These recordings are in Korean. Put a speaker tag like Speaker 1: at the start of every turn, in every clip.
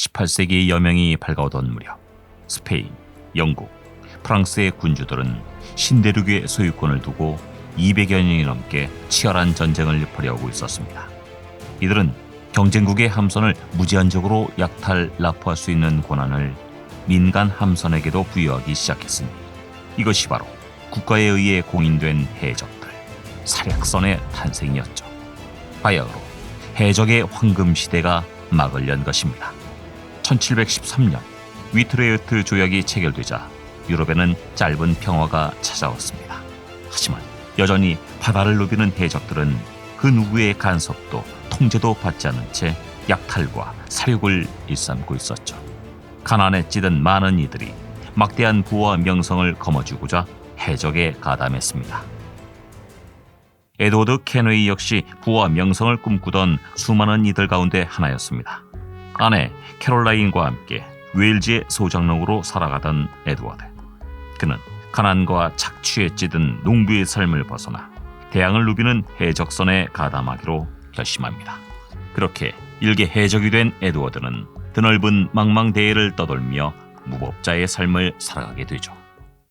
Speaker 1: 18세기의 여명이 밝아오던 무렵 스페인, 영국, 프랑스의 군주들은 신대륙의 소유권을 두고 200여 년이 넘게 치열한 전쟁을 벌여오고 있었습니다. 이들은 경쟁국의 함선을 무제한적으로 약탈, 납포할 수 있는 권한을 민간 함선에게도 부여하기 시작했으니 이것이 바로 국가에 의해 공인된 해적들, 사략선의 탄생이었죠. 바야흐로 해적의 황금 시대가 막을 연 것입니다. 1713년 위트레흐트 조약이 체결되자 유럽에는 짧은 평화가 찾아왔습니다. 하지만 여전히 바다를 누비는 해적들은 그 누구의 간섭도 통제도 받지 않은 채 약탈과 사륙을 일삼고 있었죠. 가난에 찌든 많은 이들이 막대한 부와 명성을 거머쥐고자 해적에 가담했습니다. 에드워드 케너이 역시 부와 명성을 꿈꾸던 수많은 이들 가운데 하나였습니다. 아내 캐롤라인과 함께 웨일즈의 소장농으로 살아가던 에드워드. 그는 가난과 착취에 찌든 농부의 삶을 벗어나 대양을 누비는 해적선에 가담하기로 결심합니다. 그렇게 일개 해적이 된 에드워드는 드넓은 망망대해를 떠돌며 무법자의 삶을 살아가게 되죠.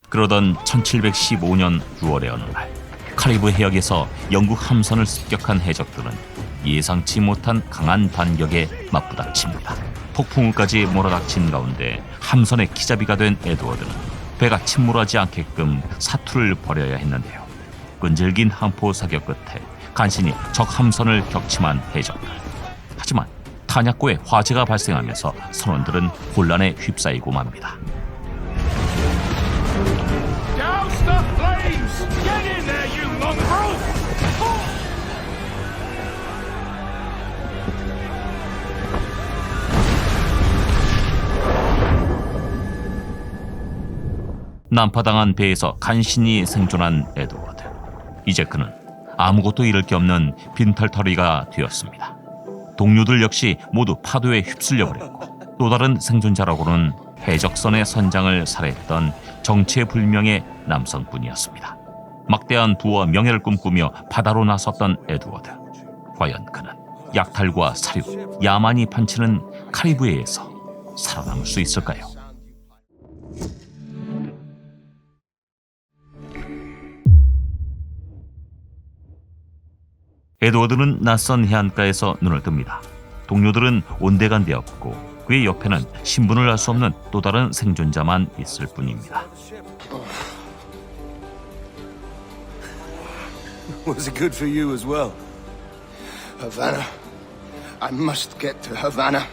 Speaker 1: 그러던 1715년 6월의 어느 날 카리브 해역에서 영국 함선을 습격한 해적들은 예상치 못한 강한 반격에 맞부닥칩니다. 폭풍우까지 몰아닥친 가운데 함선의 기자비가 된 에드워드는 배가 침몰하지 않게끔 사투를 벌여야 했는데요. 끈질긴 함포 사격 끝에 간신히 적 함선을 격침한 해적들. 하지만 탄약고에 화재가 발생하면서 선원들은 혼란에 휩싸이고 맙니다. 난파당한 배에서 간신히 생존한 에드워드. 이제 그는 아무것도 잃을 게 없는 빈털터리가 되었습니다. 동료들 역시 모두 파도에 휩쓸려 버렸고 또 다른 생존자라고는 해적선의 선장을 살해했던 정체불명의 남성뿐이었습니다. 막대한 부와 명예를 꿈꾸며 바다로 나섰던 에드워드. 과연 그는 약탈과 사륙, 야만이 판치는 카리브해에서 살아남을 수 있을까요? 에드워드는 낯선 해안가에서 눈을 뜹니다. 동료들은 온데간데 없고 그의 옆에는 신분을 알 수 없는 또 다른 생존자만 있을 뿐입니다.
Speaker 2: Was it good for you as well?
Speaker 3: Havana. I must get to Havana.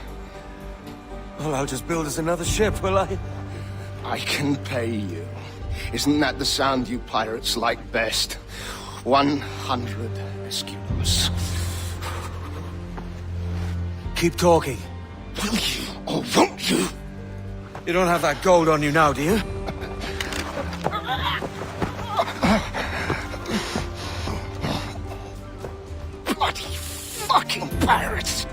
Speaker 2: Well, I'll just build us another ship, will I?
Speaker 3: I can pay you. Isn't that the sound you pirates like best? 100
Speaker 2: Keep talking.
Speaker 3: Will you or won't you?
Speaker 2: You don't have that gold on you now, do you?
Speaker 3: Bloody fucking pirates!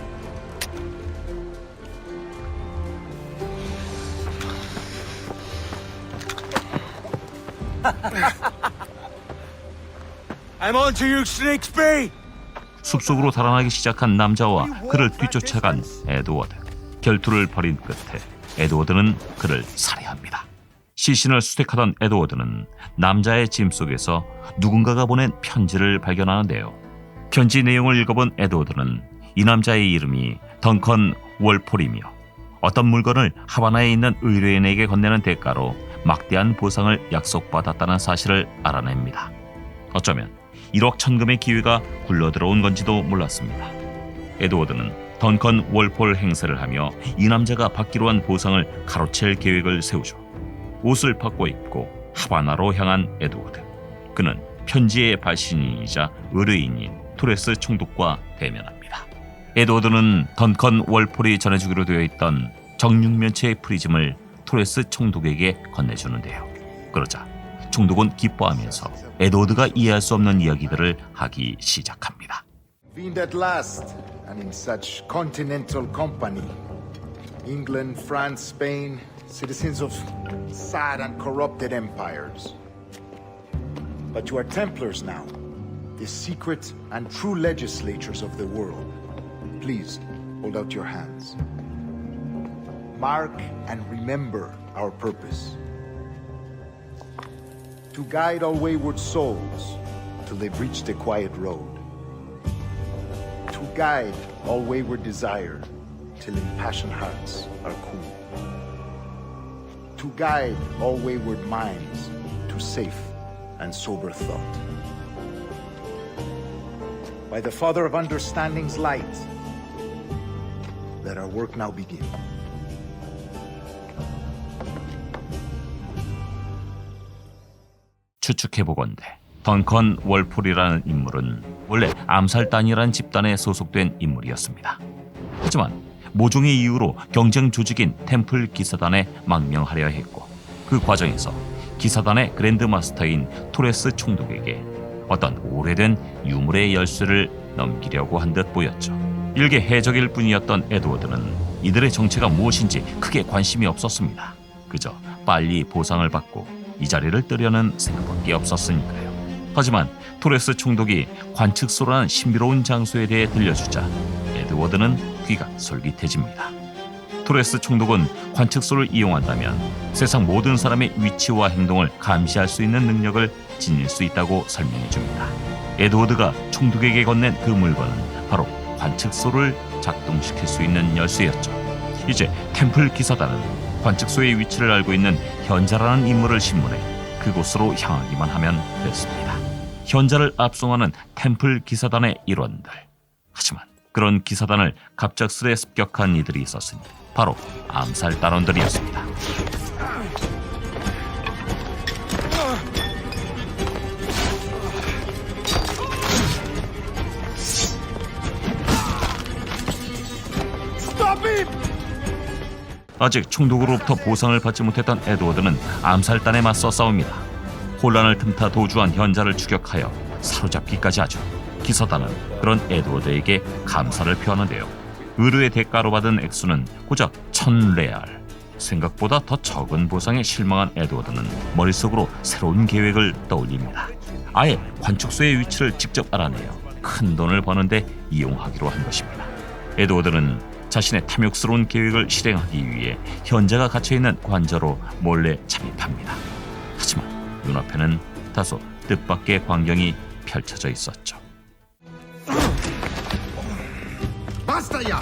Speaker 2: I'm on to you, Snakesby!
Speaker 1: 숲속으로 달아나기 시작한 남자와 그를 뒤쫓아간 에드워드. 결투를 벌인 끝에 에드워드는 그를 살해합니다. 시신을 수색하던 에드워드는 남자의 짐 속에서 누군가가 보낸 편지를 발견하는데요. 편지 내용을 읽어본 에드워드는 이 남자의 이름이 덩컨 월폴이며 어떤 물건을 하바나에 있는 의뢰인에게 건네는 대가로 막대한 보상을 약속받았다는 사실을 알아냅니다. 어쩌면 1억 천금의 기회가 굴러들어온 건지도 몰랐습니다. 에드워드는 던컨 월폴 행세를 하며 이 남자가 받기로 한 보상을 가로챌 계획을 세우죠. 옷을 바꿔 입고 하바나로 향한 에드워드. 그는 편지의 발신인이자 의뢰인인 토레스 총독과 대면합니다. 에드워드는 던컨 월폴이 전해주기로 되어 있던 정육면체의 프리즘을 토레스 총독에게 건네주는데요. 그러자 총독은 기뻐하면서 에드워드가 이해할 수 없는 이야기들을 하기 시작합니다.
Speaker 4: Convened at last, and in such continental company. England, France, Spain, citizens of sad and corrupted empires. But you are Templars now, the secret and true legislatures of the world. Please hold out your hands. mark and remember our purpose. To guide all wayward souls till they've reached a quiet road. To guide all wayward desire till impassioned hearts are cool. To guide all wayward minds to safe and sober thought. By the Father of Understanding's light, let our work now begin.
Speaker 1: 추측해보건대 던컨 월폴이라는 인물은 원래 암살단이라는 집단에 소속된 인물이었습니다. 하지만 모종의 이유로 경쟁 조직인 템플 기사단에 망명하려 했고 그 과정에서 기사단의 그랜드마스터인 토레스 총독에게 어떤 오래된 유물의 열쇠를 넘기려고 한 듯 보였죠. 일개 해적일 뿐이었던 에드워드는 이들의 정체가 무엇인지 크게 관심이 없었습니다. 그저 빨리 보상을 받고 이 자리를 뜨려는 생각밖에 없었으니까요. 하지만 토레스 총독이 관측소라는 신비로운 장소에 대해 들려주자 에드워드는 귀가 솔깃해집니다. 토레스 총독은 관측소를 이용한다면 세상 모든 사람의 위치와 행동을 감시할 수 있는 능력을 지닐 수 있다고 설명해 줍니다. 에드워드가 총독에게 건넨 그 물건은 바로 관측소를 작동시킬 수 있는 열쇠였죠. 이제 템플 기사단은 관측소의 위치를 알고 있는 현자라는 인물을 신문해 그곳으로 향하기만 하면 됐습니다. 현자를 압송하는 템플 기사단의 일원들. 하지만 그런 기사단을 갑작스레 습격한 이들이 있었으니 바로 암살 단원들이었습니다. 아직 총독으로부터 보상을 받지 못했던 에드워드는 암살단에 맞서 싸웁니다. 혼란을 틈타 도주한 현자를 추격하여 사로잡기까지 하죠. 기사단은 그런 에드워드에게 감사를 표하는데요. 의뢰의 대가로 받은 액수는 고작 천 레알. 생각보다 더 적은 보상에 실망한 에드워드는 머릿속으로 새로운 계획을 떠올립니다. 아예 관측소의 위치를 직접 알아내어 큰 돈을 버는데 이용하기로 한 것입니다. 에드워드는 자신의 탐욕스러운 계획을 실행하기 위해 현자가 갇혀있는 관저로 몰래 잠입합니다. 하지만 눈앞에는 다소 뜻밖의 광경이 펼쳐져 있었죠.
Speaker 4: Ya!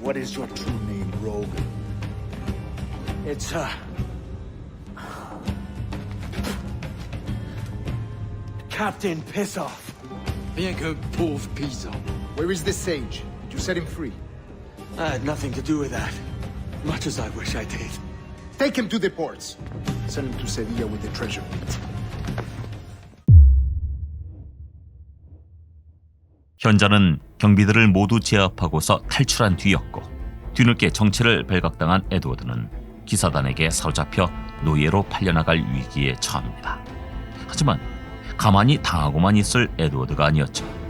Speaker 4: What is your true name, rogue?
Speaker 2: It's, uh. Captain Piss Off.
Speaker 5: Bien que pauvre paysan.
Speaker 4: Where is this sage? You set him free?
Speaker 2: I had nothing to do with that. Much as I wish I did.
Speaker 4: Take him to the ports. Send him to Sevilla with the treasure pit.
Speaker 1: 현자는 경비들을 모두 제압하고서 탈출한 뒤였고 뒤늦게 정체를 발각당한 에드워드는 기사단에게 사로잡혀 노예로 팔려나갈 위기에 처합니다. 하지만 가만히 당하고만 있을 에드워드가 아니었죠.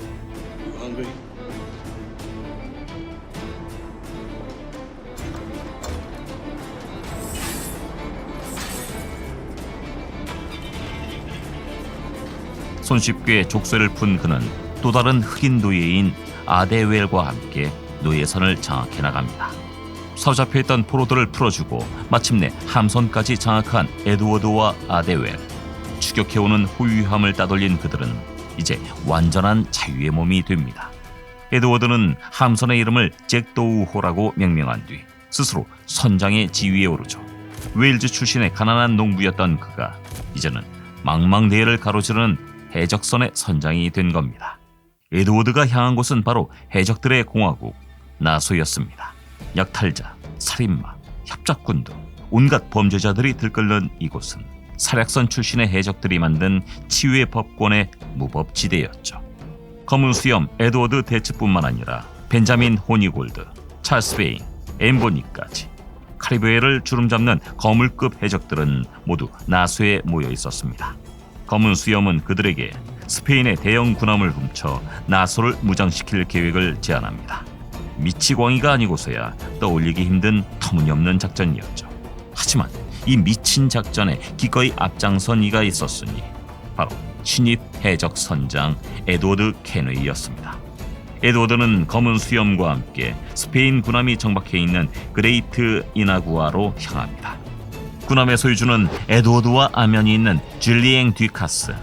Speaker 1: 손쉽게 족쇄를 푼 그는 또 다른 흑인 노예인 아데웰과 함께 노예선을 장악해 나갑니다. 사로잡혀 있던 포로들을 풀어주고 마침내 함선까지 장악한 에드워드와 아데웰. 추격해오는 호위함을 따돌린 그들은 이제 완전한 자유의 몸이 됩니다. 에드워드는 함선의 이름을 잭도우호라고 명명한 뒤 스스로 선장의 지위에 오르죠. 웨일즈 출신의 가난한 농부였던 그가 이제는 망망대해를 가로지르는 해적선의 선장이 된 겁니다. 에드워드가 향한 곳은 바로 해적들의 공화국 나소였습니다. 약탈자, 살인마, 협작군 등 온갖 범죄자들이 들끓는 이곳은 사략선 출신의 해적들이 만든 치유의 법권의 무법지대였죠. 검은 수염 에드워드 대츠뿐만 아니라 벤자민 호니골드, 찰스 베인, 엠보니까지 카리브해를 주름잡는 거물급 해적들은 모두 나소에 모여 있었습니다. 검은 수염은 그들에게 스페인의 대형 군함을 훔쳐 나소를 무장시킬 계획을 제안합니다. 미치광이가 아니고서야 떠올리기 힘든 터무니없는 작전이었죠. 하지만 이 미친 작전에 기꺼이 앞장선 이가 있었으니 바로 신입 해적 선장 에드워드 케너이였습니다. 에드워드는 검은 수염과 함께 스페인 군함이 정박해 있는 그레이트 이나구아로 향합니다. 군함의 소유주는 에드워드와 아면이 있는 줄리엥 뒤카스,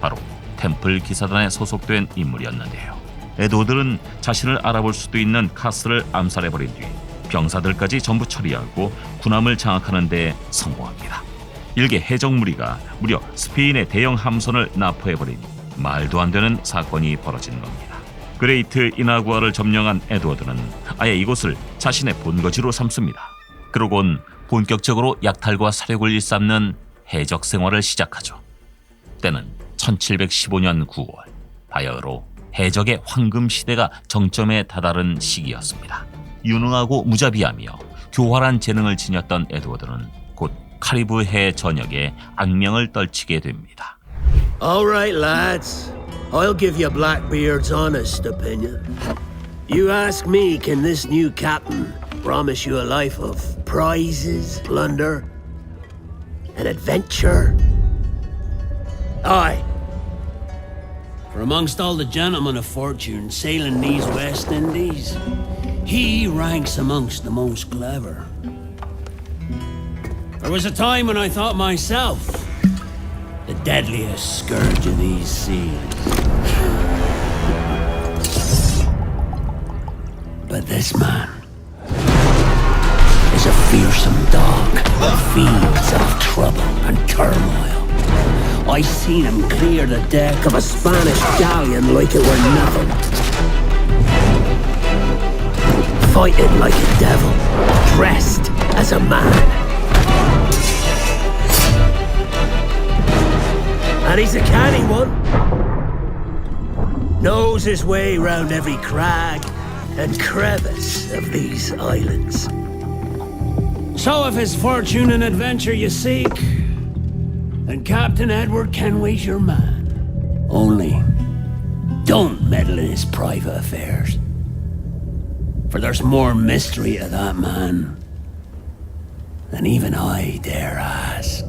Speaker 1: 바로 템플 기사단에 소속된 인물이었는데요. 에드워드는 자신을 알아볼 수도 있는 카스를 암살해버린 뒤 병사들까지 전부 처리하고 군함을 장악하는 데 성공합니다. 일개 해적 무리가 무려 스페인의 대형 함선을 납포해버린 말도 안 되는 사건이 벌어진 겁니다. 그레이트 이나구아를 점령한 에드워드는 아예 이곳을 자신의 본거지로 삼습니다. 그러곤 본격적으로 약탈과 사륙을 일삼는 해적 생활을 시작하죠. 때는 1715년 9월 바야흐로 해적의 황금 시대가 정점에 다다른 시기였습니다. 유능하고 무자비하며 교활한 재능을 지녔던 에드워드는 곧 카리브 해 전역에 악명을 떨치게 됩니다.
Speaker 6: All right, lads. I'll give you Blackbeard's honest opinion. You ask me, can this new captain promise you a life of prizes, plunder, and adventure? Aye. For amongst all the gentlemen of fortune sailing these West Indies, he ranks amongst the most clever. There was a time when I thought myself the deadliest scourge of these seas. But this man fearsome dog that feeds off trouble and turmoil. I seen him clear the deck of a Spanish galleon like it were nothing. Fighting like a devil, dressed as a man. And he's a canny one. Knows his way round every crag and crevice of these islands. So if his fortune and adventure you seek, then Captain Edward Kenway's your man. Only, don't meddle in his private affairs. For there's more mystery to that man than even I dare ask.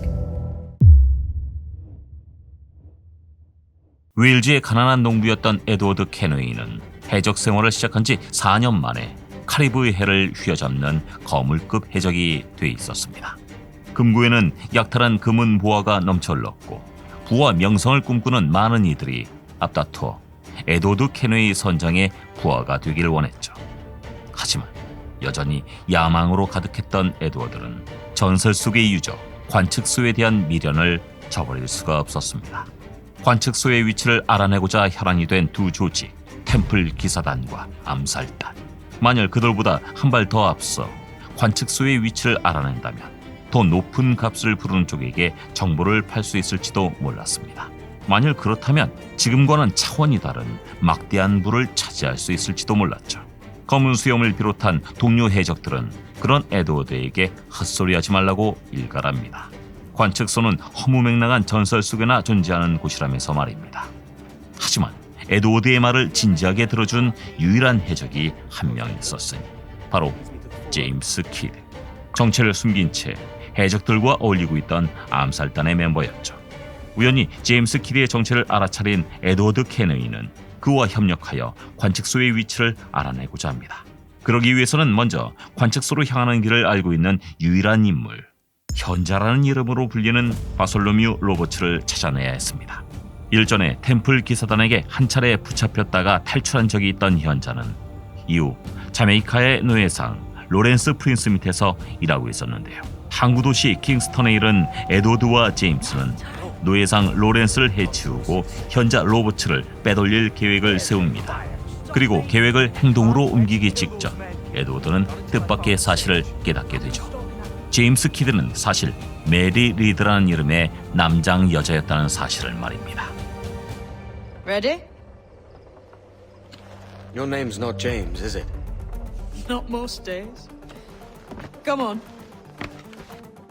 Speaker 1: 웨일즈의 가난한 농부였던 에드워드 케너이는 해적 생활을 시작한 지 4년 만에 카리브의 해를 휘어잡는 거물급 해적이 돼 있었습니다. 금고에는 약탈한 금은 보화가 넘쳐 흘렀고 부와 명성을 꿈꾸는 많은 이들이 앞다투어 에드워드 케너이 선장의 부하가 되기를 원했죠. 하지만 여전히 야망으로 가득했던 에드워드는 전설 속의 유적 관측소에 대한 미련을 저버릴 수가 없었습니다. 관측소의 위치를 알아내고자 혈안이 된 두 조직, 템플 기사단과 암살단. 만일 그들보다 한 발 더 앞서 관측소의 위치를 알아낸다면 더 높은 값을 부르는 쪽에게 정보를 팔 수 있을지도 몰랐습니다. 만일 그렇다면 지금과는 차원이 다른 막대한 부를 차지할 수 있을지도 몰랐죠. 검은 수염을 비롯한 동료 해적들은 그런 에드워드에게 헛소리하지 말라고 일갈합니다. 관측소는 허무맹랑한 전설 속에나 존재하는 곳이라면서 말입니다. 하지만 에드워드의 말을 진지하게 들어준 유일한 해적이 한 명 있었으니 바로 제임스 키드. 정체를 숨긴 채 해적들과 어울리고 있던 암살단의 멤버였죠. 우연히 제임스 키드의 정체를 알아차린 에드워드 케너이는 그와 협력하여 관측소의 위치를 알아내고자 합니다. 그러기 위해서는 먼저 관측소로 향하는 길을 알고 있는 유일한 인물, 현자라는 이름으로 불리는 바솔로뮤 로버츠를 찾아내야 했습니다. 일전에 템플 기사단에게 한 차례 붙잡혔다가 탈출한 적이 있던 현자는 이후 자메이카의 노예상 로렌스 프린스 밑에서 일하고 있었는데요. 항구 도시 킹스턴에 이른 에드워드와 제임스는 노예상 로렌스를 해치우고 현자 로버츠를 빼돌릴 계획을 세웁니다. 그리고 계획을 행동으로 옮기기 직전 에드워드는 뜻밖의 사실을 깨닫게 되죠. 제임스 키드는 사실 메리 리드라는 이름의 남장 여자였다는 사실을 말입니다.
Speaker 7: Ready?
Speaker 5: Your name's not James, is it?
Speaker 7: Not most days. Come on.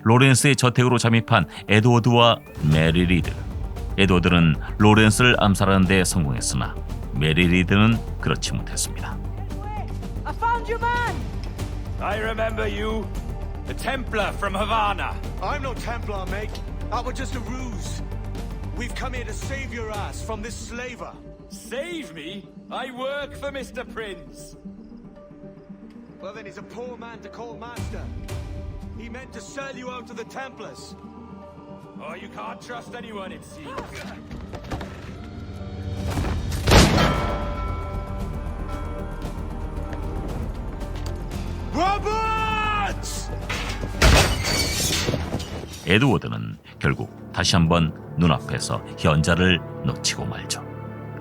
Speaker 1: 로렌스의 저택으로 잠입한 에드워드와 메리 리드. 에드워드는 로렌스를 암살하는 데 성공했으나 메리 리드는 그렇지 못했습니다.
Speaker 7: I found your man!
Speaker 8: I remember you. The Templar from Havana.
Speaker 2: I'm no Templar, mate. That was just a ruse. We've come here to save your ass from this slaver.
Speaker 8: Save me? I work for Mr. Prince.
Speaker 2: Well, then he's a poor man to call master. He meant to sell you out to the Templars.
Speaker 8: Oh, you can't trust anyone, it seems.
Speaker 1: 에드워드는 결국 다시 한번 눈앞에서 현자를 놓치고 말죠.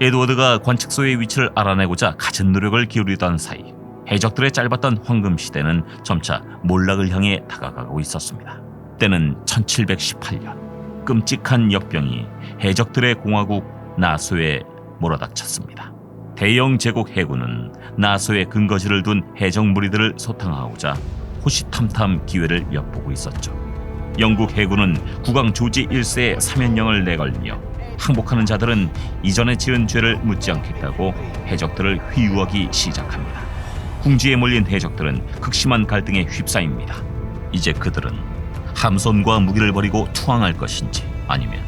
Speaker 1: 에드워드가 관측소의 위치를 알아내고자 갖은 노력을 기울이던 사이 해적들의 짧았던 황금 시대는 점차 몰락을 향해 다가가고 있었습니다. 때는 1718년 끔찍한 역병이 해적들의 공화국 나소에 몰아닥쳤습니다. 대영 제국 해군은 나소에 근거지를 둔 해적 무리들을 소탕하고자 호시탐탐 기회를 엿보고 있었죠. 영국 해군은 국왕 조지 1세의 사면령을 내걸며 항복하는 자들은 이전에 지은 죄를 묻지 않겠다고 해적들을 회유하기 시작합니다. 궁지에 몰린 해적들은 극심한 갈등에 휩싸입니다. 이제 그들은 함선과 무기를 버리고 투항할 것인지 아니면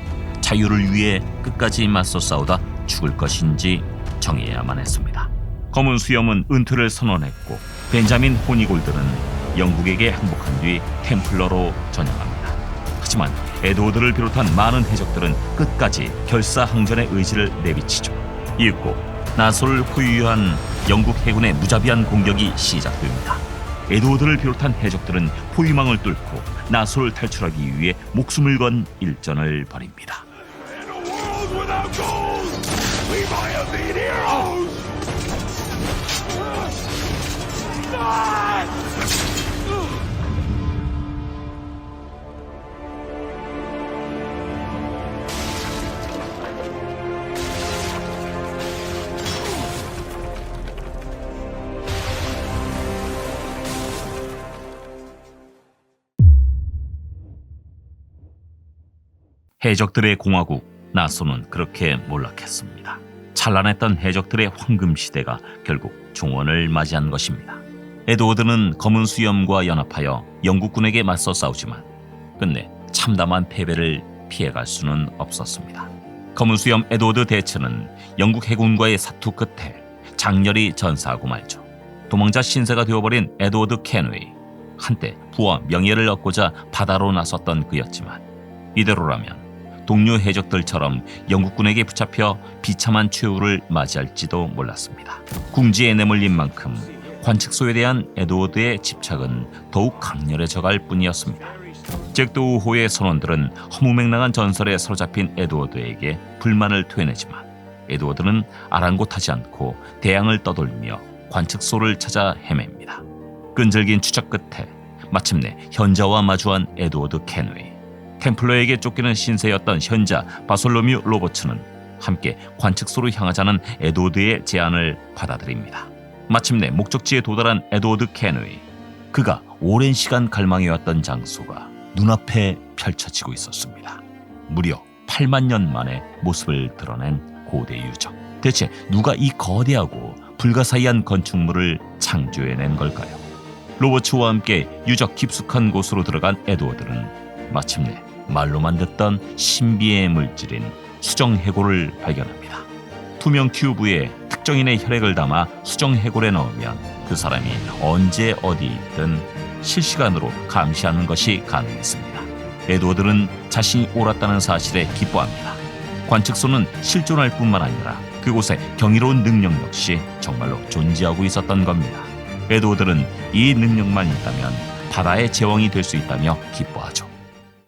Speaker 1: 자유를 위해 끝까지 맞서 싸우다 죽을 것인지 정해야만 했습니다. 검은 수염은 은퇴를 선언했고 벤자민 호니골드는 영국에게 항복한 뒤 템플러로 전향합니다. 하지만 에드워드를 비롯한 많은 해적들은 끝까지 결사 항전의 의지를 내비치죠. 이윽고 나소를 포위한 영국 해군의 무자비한 공격이 시작됩니다. 에드워드를 비롯한 해적들은 포위망을 뚫고 나소를 탈출하기 위해 목숨을 건 일전을 벌입니다. 해적들의 공화국 나소는 그렇게 몰락했습니다. 찬란했던 해적들의 황금 시대가 결국 종언을 맞이한 것입니다. 에드워드는 검은 수염과 연합하여 영국군에게 맞서 싸우지만 끝내 참담한 패배를 피해갈 수는 없었습니다. 검은 수염 에드워드 대처는 영국 해군과의 사투 끝에 장렬히 전사하고 말죠. 도망자 신세가 되어버린 에드워드 캔웨이. 한때 부와 명예를 얻고자 바다로 나섰던 그였지만 이대로라면 동료 해적들처럼 영국군에게 붙잡혀 비참한 최후를 맞이할지도 몰랐습니다. 궁지에 내몰린 만큼 관측소에 대한 에드워드의 집착은 더욱 강렬해져 갈 뿐이었습니다. 잭도우호의 선원들은 허무맹랑한 전설에 사로잡힌 에드워드에게 불만을 토해내지만 에드워드는 아랑곳하지 않고 대양을 떠돌며 관측소를 찾아 헤맵니다. 끈질긴 추적 끝에 마침내 현자와 마주한 에드워드 캔웨이. 템플러에게 쫓기는 신세였던 현자 바솔로뮤 로버츠는 함께 관측소로 향하자는 에드워드의 제안을 받아들입니다. 마침내 목적지에 도달한 에드워드 캔웨이. 그가 오랜 시간 갈망해왔던 장소가 눈앞에 펼쳐지고 있었습니다. 무려 8만 년 만에 모습을 드러낸 고대 유적. 대체 누가 이 거대하고 불가사의한 건축물을 창조해낸 걸까요? 로버츠와 함께 유적 깊숙한 곳으로 들어간 에드워드는 마침내 말로만 듣던 신비의 물질인 수정 해골을 발견합니다. 투명 튜브에 특정인의 혈액을 담아 수정 해골에 넣으면 그 사람이 언제 어디 있든 실시간으로 감시하는 것이 가능했습니다. 에드워드는 자신이 옳았다는 사실에 기뻐합니다. 관측소는 실존할 뿐만 아니라 그곳에 경이로운 능력 역시 정말로 존재하고 있었던 겁니다. 에드워드는 이 능력만 있다면 바다의 제왕이 될 수 있다며 기뻐하죠.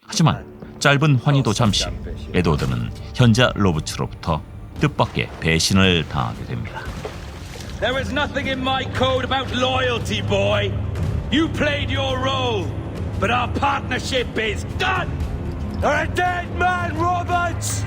Speaker 1: 하지만 짧은 환희도 잠시 에드워드는 현자 로브츠로부터 뜻밖의 배신을 당하게 됩니다.
Speaker 8: There is nothing in my code about loyalty, boy. You played your role, but our partnership is done.
Speaker 2: You're a dead man, Roberts!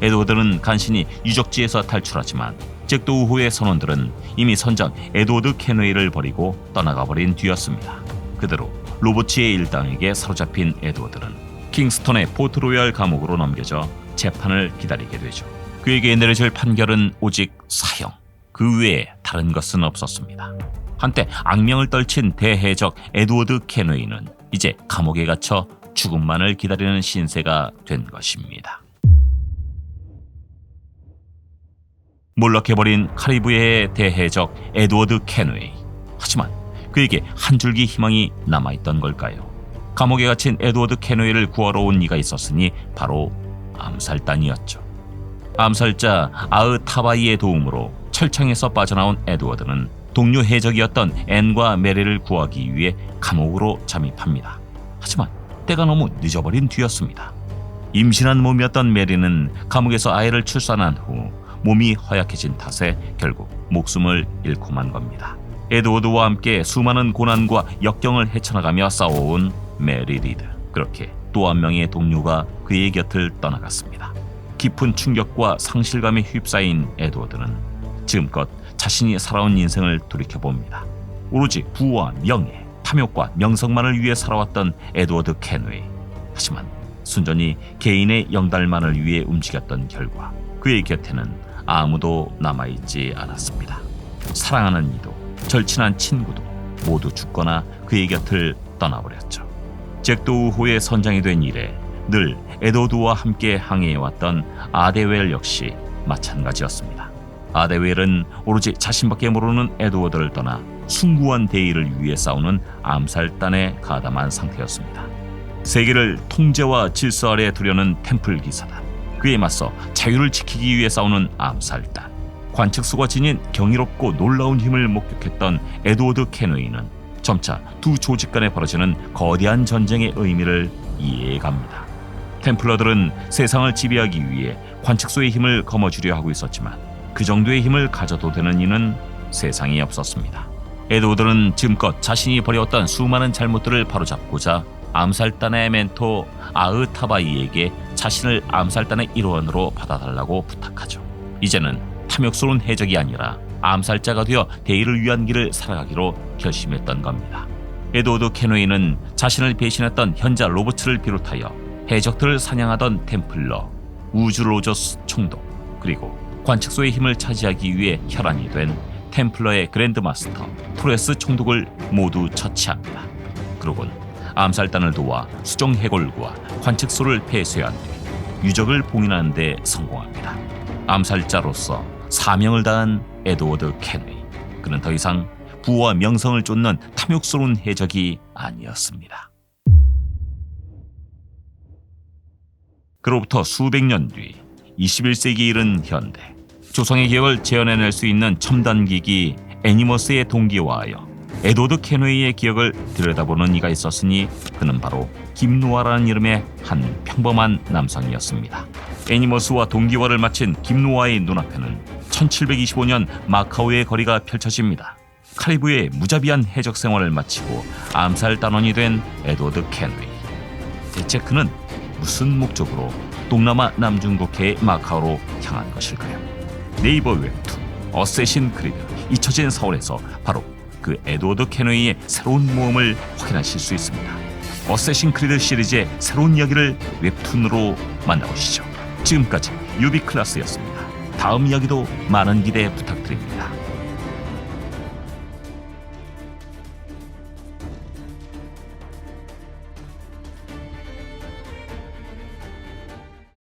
Speaker 1: 에드워드는 간신히 유적지에서 탈출하지만 잭도우호의 선원들은 이미 선장 에드워드 캐너이를 버리고 떠나가 버린 뒤였습니다. 그대로 로버츠의 일당에게 사로잡힌 에드워드는 킹스턴의 포트로얄 감옥으로 넘겨져 재판을 기다리게 되죠. 그에게 내려질 판결은 오직 사형. 그 외에 다른 것은 없었습니다. 한때 악명을 떨친 대해적 에드워드 캐너이는 이제 감옥에 갇혀 죽음만을 기다리는 신세가 된 것입니다. 몰락해버린 카리브해의 대해적 에드워드 캐누에이. 하지만 그에게 한 줄기 희망이 남아있던 걸까요? 감옥에 갇힌 에드워드 캐누에이를 구하러 온 이가 있었으니 바로 암살단이었죠. 암살자 아으 타바이의 도움으로 철창에서 빠져나온 에드워드는 동료 해적이었던 앤과 메리를 구하기 위해 감옥으로 잠입합니다. 하지만 때가 너무 늦어버린 뒤였습니다. 임신한 몸이었던 메리는 감옥에서 아이를 출산한 후 몸이 허약해진 탓에 결국 목숨을 잃고 만 겁니다. 에드워드와 함께 수많은 고난과 역경을 헤쳐나가며 싸워온 메리 리드. 그렇게 또 한 명의 동료가 그의 곁을 떠나갔습니다. 깊은 충격과 상실감에 휩싸인 에드워드는 지금껏 자신이 살아온 인생을 돌이켜봅니다. 오로지 부와 명예, 탐욕과 명성만을 위해 살아왔던 에드워드 캐누이. 하지만 순전히 개인의 영달만을 위해 움직였던 결과 그의 곁에는 아무도 남아있지 않았습니다. 사랑하는 이도 절친한 친구도 모두 죽거나 그의 곁을 떠나버렸죠. 잭도 우호의 선장이 된 이래 늘 에도드와 함께 항해해왔던 아데웰 역시 마찬가지였습니다. 아데웰은 오로지 자신밖에 모르는 에드워드를 떠나 숭고한 대의를 위해 싸우는 암살단에 가담한 상태였습니다. 세계를 통제와 질서 아래 두려는 템플 기사단. 그에 맞서 자유를 지키기 위해 싸우는 암살단. 관측소가 지닌 경이롭고 놀라운 힘을 목격했던 에드워드 캐너이는 점차 두 조직 간에 벌어지는 거대한 전쟁의 의미를 이해해 갑니다. 템플러들은 세상을 지배하기 위해 관측소의 힘을 거머쥐려 하고 있었지만 그 정도의 힘을 가져도 되는 이는 세상에 없었습니다. 에드워드는 지금껏 자신이 벌여왔던 수많은 잘못들을 바로잡고자 암살단의 멘토 아으타바이에게 자신을 암살단의 일원으로 받아달라고 부탁하죠. 이제는 탐욕스러운 해적이 아니라 암살자가 되어 대의를 위한 길을 살아가기로 결심했던 겁니다. 에드워드 캐노이는 자신을 배신했던 현자 로버츠를 비롯하여 해적들을 사냥하던 템플러, 우주 로저스 총독, 그리고 관측소의 힘을 차지하기 위해 혈안이 된 템플러의 그랜드마스터 프레스 총독을 모두 처치합니다. 그러곤 암살단을 도와 수정 해골과 관측소를 폐쇄한 뒤 유적을 봉인하는 데 성공합니다. 암살자로서 사명을 다한 에드워드 캐네이. 그는 더 이상 부와 명성을 쫓는 탐욕스러운 해적이 아니었습니다. 그로부터 수백 년 뒤 21세기 이른 현대 조성의 기억을 재현해낼 수 있는 첨단 기기 애니머스의 동기화하여 에드워드 캐노이의 기억을 들여다보는 이가 있었으니 그는 바로 김노아라는 이름의 한 평범한 남성이었습니다. 애니머스와 동기화를 마친 김노아의 눈앞에는 1725년 마카오의 거리가 펼쳐집니다. 카리브의 무자비한 해적 생활을 마치고 암살 단원이 된 에드워드 캐노이. 대체 그는 무슨 목적으로 동남아 남중국해의 마카오로 향한 것일까요? 네이버 웹툰 어쌔신 크리드 잊혀진 서울에서 바로 그 에드워드 캐노이의 새로운 모험을 확인하실 수 있습니다. 어쌔신 크리드 시리즈의 새로운 이야기를 웹툰으로 만나보시죠. 지금까지 유비 클라스였습니다. 다음 이야기도 많은 기대 부탁드립니다.